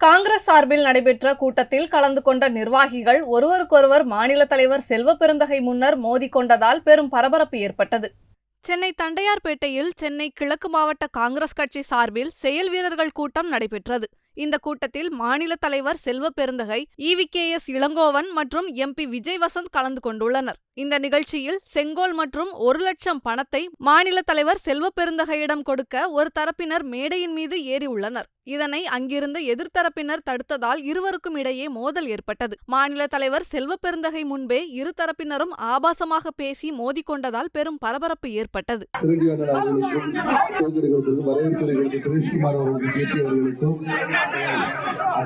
காங்கிரஸ் சார்பில் நடைபெற்ற கூட்டத்தில் கலந்து கொண்ட நிர்வாகிகள் ஒருவருக்கொருவர் மாநில தலைவர் செல்வ பெருந்தகை முன்னர் மோதி கொண்டதால் பெரும் பரபரப்பு ஏற்பட்டது. சென்னை தண்டையார்பேட்டையில் சென்னை கிழக்கு மாவட்ட காங்கிரஸ் கட்சி சார்பில் செயல் வீரர்கள் கூட்டம் நடைபெற்றது. இந்த கூட்டத்தில் மாநில தலைவர் செல்வ பெருந்தகை இவிகேஎஸ் இளங்கோவன் மற்றும் எம்பி விஜய் வசந்த் கலந்து கொண்டுள்ளனர். இந்த நிகழ்ச்சியில் செங்கோல் மற்றும் ஒரு லட்சம் பணத்தை மாநில தலைவர் செல்வ பெருந்தகையிடம் கொடுக்க ஒரு தரப்பினர் மேடையின் மீது ஏறி உள்ளனர். இதனை அங்கிருந்த எதிர்த்தரப்பினர் தடுத்ததால் இருவருக்கும் இடையே மோதல் ஏற்பட்டது. மாநில தலைவர் செல்வ பெருந்தகை முன்பே இரு தரப்பினரும் ஆபாசமாக பேசி மோதிக்கொண்டதால் பெரும் பரபரப்பு ஏற்பட்டது.